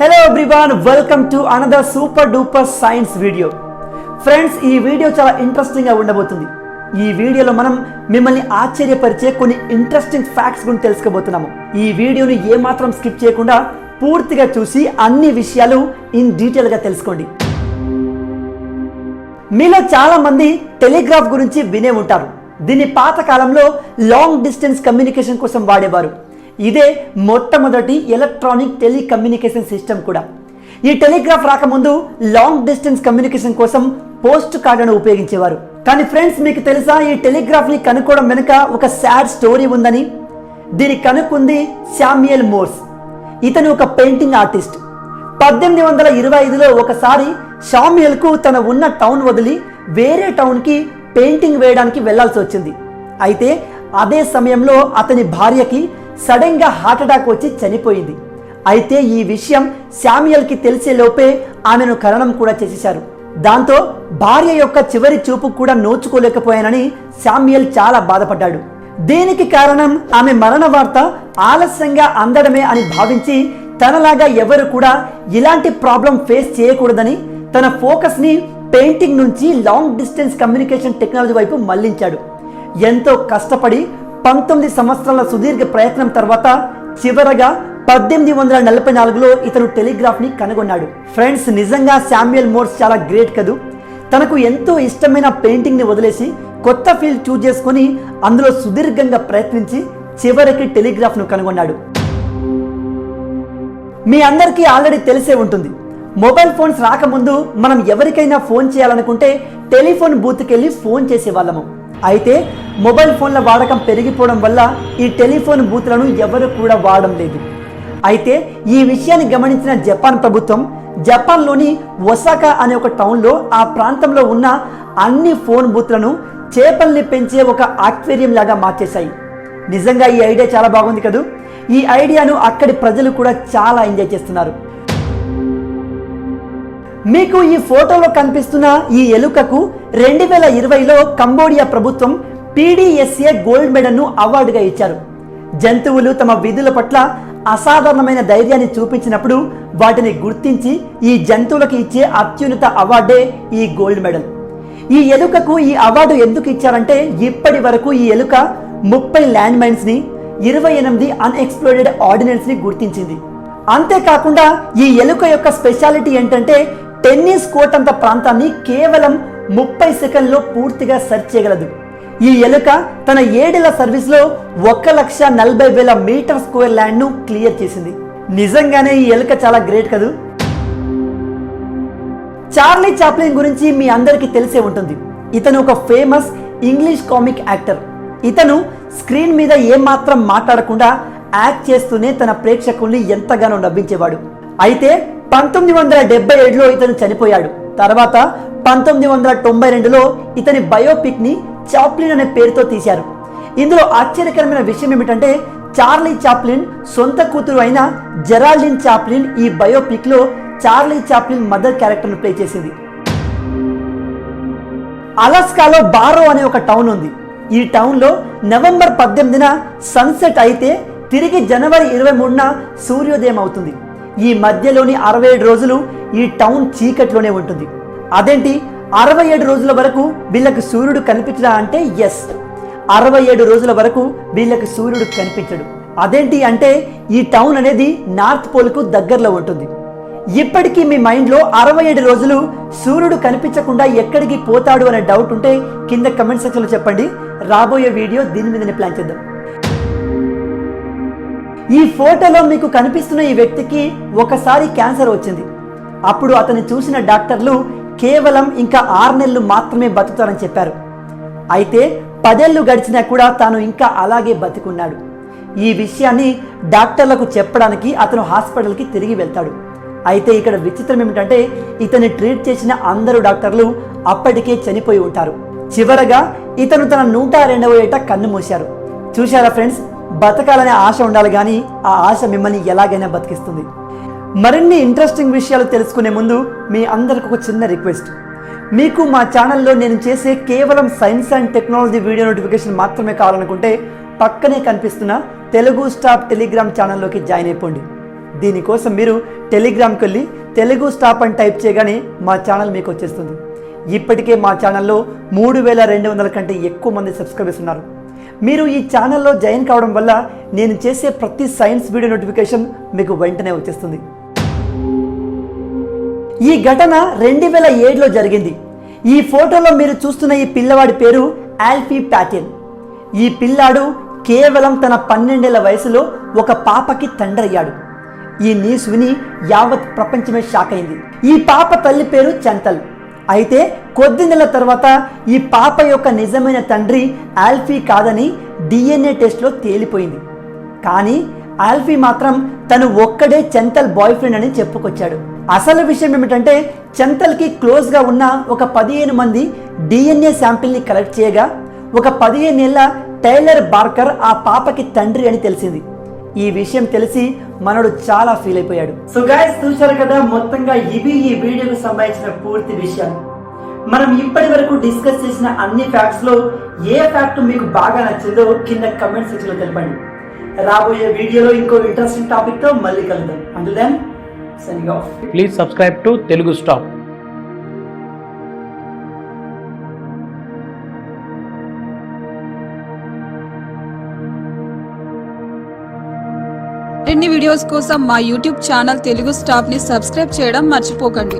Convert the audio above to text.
Hello everyone welcome to another super duper science video friends ఈ video చాలా ఇంట్రెస్టింగ్గా ఉండబోతుంది. ఈ వీడియోలో మనం మిమ్మల్ని ఆశ్చర్యపరిచే కొన్ని ఇంట్రెస్టింగ్ ఫ్యాక్ట్స్ గురించి తెలుసుకోబోతున్నాము. ఈ వీడియోని ఏమాత్రం స్కిప్ చేయకుండా పూర్తిగా చూసి అన్ని విషయాలు ఇన్ డీటెయిల్గా తెలుసుకోండి. మీలో చాలామంది టెలిగ్రాఫ్ గురించి వినే ఉంటారు. దీన్ని పాతకాలంలో లాంగ్ డిస్టెన్స్ కమ్యూనికేషన్ కోసం వాడేవారు. ఇదే మొట్టమొదటి ఎలక్ట్రానిక్ టెలికమ్యూనికేషన్ సిస్టమ్ కూడా. ఈ టెలిగ్రాఫ్ రాకముందు లాంగ్ డిస్టెన్స్ కమ్యూనికేషన్ కోసం పోస్ట్ కార్డును ఉపయోగించేవారు. కానీ ఫ్రెండ్స్ మీకు తెలుసా ఈ టెలిగ్రాఫ్ని కనుక్కోవడం వెనుక ఒక సాడ్ స్టోరీ ఉందని? దీన్ని కనుక్కుంది శామ్యుయల్ మోర్స్ ఇతను ఒక పెయింటింగ్ ఆర్టిస్ట్ పద్దెనిమిది వందల ఇరవై ఐదులో ఒకసారి షామ్యుయల్కు తన ఉన్న టౌన్ వదిలి వేరే టౌన్కి పెయింటింగ్ వేయడానికి వెళ్ళాల్సి వచ్చింది. అయితే అదే సమయంలో అతని భార్యకి సడన్గా హార్ట్ అటాక్ వచ్చి చనిపోయింది. అయితే ఈ విషయం శామ్యల్కి తెలిసే లోపే ఆమెను కరణం కూడా చేసేశారు. దాంతో భార్య యొక్క చివరి చూపు కూడా నోచుకోలేకపోయానని శామ్యల్ చాలా బాధపడ్డాడు. దీనికి కారణం? ఆమె మరణ వార్త ఆలస్యంగా అందడమే అని భావించి తనలాగా ఎవరు కూడా ఇలాంటి ప్రాబ్లం ఫేస్ చేయకూడదని తన ఫోకస్ని పెయింటింగ్ నుంచి లాంగ్ డిస్టెన్స్ కమ్యూనికేషన్ టెక్నాలజీ వైపు మళ్ళించాడు. ఎంతో కష్టపడి పంతొమ్మిది సంవత్సరాల సుదీర్ఘ ప్రయత్నం తర్వాత చివరగా పద్దెనిమిది వందల నలభై నాలుగులో ఇతను టెలిగ్రాఫ్ని కనుగొన్నాడు. ఫ్రెండ్స్ నిజంగా శామ్యుయల్ మోర్స్ చాలా గ్రేట్ కదూ? తనకు ఎంతో ఇష్టమైన పెయింటింగ్ని వదిలేసి కొత్త ఫీల్డ్ చూజ్ చేసుకొని అందులో సుదీర్ఘంగా ప్రయత్నించి చివరికి టెలిగ్రాఫ్ను కనుగొన్నాడు. మీ అందరికీ ఆల్రెడీ తెలిసే ఉంటుంది. మొబైల్ ఫోన్స్ రాకముందు మనం ఎవరికైనా ఫోన్ చేయాలనుకుంటే టెలిఫోన్ బూత్కి వెళ్ళి ఫోన్ చేసేవాళ్ళము. అయితే మొబైల్ ఫోన్ల వాడకం పెరిగిపోవడం వల్ల ఈ టెలిఫోన్ బూత్లను ఎవరు కూడా వాడడం లేదు. అయితే ఈ విషయాన్ని గమనించిన జపాన్ ప్రభుత్వం జపాన్లోని ఒసాకా అనే ఒక టౌన్లో ఆ ప్రాంతంలో ఉన్న అన్ని ఫోన్ బూత్లను చేపల్ని పెంచే ఒక ఆక్వేరియం లాగా మార్చేశాయి. నిజంగా ఈ ఐడియా చాలా బాగుంది కదూ? ఈ ఐడియాను అక్కడి ప్రజలు కూడా చాలా ఎంజాయ్ చేస్తున్నారు. మీకు ఈ ఫోటోలో కనిపిస్తున్న ఈ ఎలుకకు రెండు వేల ఇరవైలో కంబోడియా ప్రభుత్వం పీడిఎస్ఏ గోల్డ్ మెడల్ను అవార్డుగా ఇచ్చారు. జంతువులు తమ విధుల పట్ల అసాధారణమైన ధైర్యాన్ని చూపించినప్పుడు వాటిని గుర్తించి ఈ జంతువులకు ఇచ్చే అత్యున్నత అవార్డే ఈ గోల్డ్ మెడల్. ఈ ఎలుకకు ఈ అవార్డు ఎందుకు ఇచ్చారంటే ఇప్పటి వరకు ఈ ఎలుక ముప్పై ల్యాండ్ మైన్స్ని ఇరవై ఎనిమిది అన్ఎక్స్ప్లోడెడ్ ఆర్డినెన్స్ని గుర్తించింది. అంతేకాకుండా ఈ ఎలుక యొక్క స్పెషాలిటీ ఏంటంటే టెన్నిస్ కోర్ట్ అంత ప్రాంతాన్ని కేవలం ముప్పై సెకండ్లో పూర్తిగా సెర్చ్ చేయగలదు. ఈ ఎలుక తన ఏడేళ్ళ సర్వీస్లో ఒక లక్ష నలభై వేల మీటర్ స్క్వేర్ ల్యాండ్ను క్లియర్ చేసింది. నిజంగానే ఈ ఎలుక చాలా గ్రేట్ కదూ? చార్లీ చాప్లిన్ గురించి మీ అందరికీ తెలిసే ఉంటుంది. ఇతను ఒక ఫేమస్ ఇంగ్లీష్ కామిక్ యాక్టర్. ఇతను స్క్రీన్ మీద ఏమాత్రం మాట్లాడకుండా యాక్ట్ చేస్తూనే తన ప్రేక్షకుల్ని ఎంతగానో నవ్వించేవాడు. అయితే పంతొమ్మిది వందల డెబ్బై ఏడులో ఇతను చనిపోయాడు. తర్వాత పంతొమ్మిది వందల తొంభై రెండులో ఇతని బయోపిక్ని చాప్లిన్ అనే పేరుతో తీశారు. ఇందులో ఆశ్చర్యకరమైన విషయం ఏమిటంటే చార్లీ చాప్లిన్ సొంత కూతురు అయిన జెరాల్డిన్ చాప్లిన్ ఈ బయోపిక్లో చార్లీ చాప్లిన్ మదర్ క్యారెక్టర్ను ప్లే చేసింది. అలాస్కాలో బారో అనే ఒక టౌన్ ఉంది. ఈ టౌన్లో నవంబర్ పద్దెనిమిదిన సన్సెట్ అయితే తిరిగి జనవరి ఇరవై మూడున సూర్యోదయం అవుతుంది. ఈ మధ్యలోని అరవై ఏడు రోజులు ఈ టౌన్ చీకట్లోనే ఉంటుంది. అదేంటి? అరవై ఏడు రోజుల వరకు వీళ్ళకి సూర్యుడు కనిపించడా అంటే ఎస్ అరవై ఏడు రోజుల వరకు వీళ్ళకి సూర్యుడు కనిపించడు. అదేంటి అంటే ఈ టౌన్ అనేది నార్త్ పోల్కు దగ్గరలో ఉంటుంది. ఇప్పటికీ మీ మైండ్లో అరవై ఏడు రోజులు సూర్యుడు కనిపించకుండా ఎక్కడికి పోతాడు అనే డౌట్ ఉంటే కింద కమెంట్ సెక్షన్లో చెప్పండి. రాబోయే వీడియో దీని మీదనే ప్లాన్ చేద్దాం. ఈ ఫోటోలో మీకు కనిపిస్తున్న ఈ వ్యక్తికి ఒకసారి క్యాన్సర్ వచ్చింది. అప్పుడు అతన్ని చూసిన డాక్టర్లు కేవలం ఇంకా ఆరు నెలలు మాత్రమే బతుకుతారని చెప్పారు. అయితే పదేళ్ళు గడిచినా కూడా తాను ఇంకా అలాగే బతికున్నాడు. ఈ విషయాన్ని డాక్టర్లకు చెప్పడానికి అతను హాస్పిటల్కి తిరిగి వెళ్తాడు. అయితే ఇక్కడ విచిత్రం ఏమిటంటే ఇతన్ని ట్రీట్ చేసిన అందరూ డాక్టర్లు అప్పటికే చనిపోయి ఉంటారు. చివరగా ఇతను తన నూట రెండవ ఏట కన్ను మూశారు. చూశారా ఫ్రెండ్స్? బతకాలనే ఆశ ఉండాలి కానీ ఆ ఆశ మిమ్మల్ని ఎలాగైనా బతికిస్తుంది. మరిన్ని ఇంట్రెస్టింగ్ విషయాలు తెలుసుకునే ముందు మీ అందరికి ఒక చిన్న రిక్వెస్ట్ మీకు మా ఛానల్లో నేను చేసే కేవలం science and technology video notification మాత్రమే కావాలనుకుంటే పక్కనే కనిపిస్తున్న తెలుగు స్టాప్ టెలిగ్రామ్ ఛానల్లోకి జాయిన్ అయిపోండి. దీనికోసం మీరు టెలిగ్రామ్కి వెళ్ళి తెలుగు స్టాప్ అని టైప్ చేయగానే మా ఛానల్ మీకు వచ్చేస్తుంది. ఇప్పటికే మా ఛానల్లో మూడు వేల రెండు వందల కంటే ఎక్కువ మంది సబ్స్క్రైబర్స్ ఉన్నారు. మీరు ఈ ఛానల్లో జాయిన్ కావడం వల్ల నేను చేసే ప్రతి సైన్స్ వీడియో నోటిఫికేషన్ మీకు వెంటనే వచ్చేస్తుంది. ఈ ఘటన రెండు వేల ఏడులో జరిగింది. ఈ ఫోటోలో మీరు చూస్తున్న ఈ పిల్లవాడి పేరు ఆల్ఫీ ప్యాటిన్. ఈ పిల్లాడు కేవలం తన పన్నెండేళ్ళ వయసులో ఒక పాపకి తండ్రయ్యాడు. ఈ న్యూస్ విని యావత్ ప్రపంచమే షాక్ అయింది. ఈ పాప తల్లి పేరు చంతల్. అయితే కొద్ది నెలల తర్వాత ఈ పాప యొక్క నిజమైన తండ్రి ఆల్ఫీ కాదని డిఎన్ఏ టెస్ట్లో తేలిపోయింది. కానీ ఆల్ఫీ మాత్రం తను ఒక్కడే చంతల్ బాయ్ ఫ్రెండ్ అని చెప్పుకొచ్చాడు. అసలు విషయం ఏమిటంటే చంతల్కి క్లోజ్గా ఉన్న ఒక పదిహేను మంది డిఎన్ఏ శాంపిల్ని కలెక్ట్ చేయగా ఒక పదిహేనేళ్ళ టైలర్ బార్కర్ ఆ పాపకి తండ్రి అని తెలిసింది. ఈ విషయం తెలిసి మనడు చాలా ఫీల్ అయిపోయాడు. సో గాయస్ చూశారు కదా మొత్తంగా ఇవి ఈ వీడియోకు సంబంధించిన పూర్తి విషయాలు మనం ఇప్పటి వరకు డిస్కస్ చేసిన అన్ని ఫ్యాక్ట్స్లో ఏ ఫ్యాక్ట్ మీకు బాగా నచ్చిందో కింద కమెంట్ సెక్షన్లో తెలపండి. రాబోయే వీడియోలో ఇంకో ఇంట్రెస్టింగ్ టాపిక్తో మళ్ళీ కలుద్దాం. అంటు then signing off please subscribe to Telugu stop మరిన్ని వీడియోస్ కోసం మా యూట్యూబ్ ఛానల్ తెలుగు స్టాప్ని సబ్స్క్రైబ్ చేయడం మర్చిపోకండి.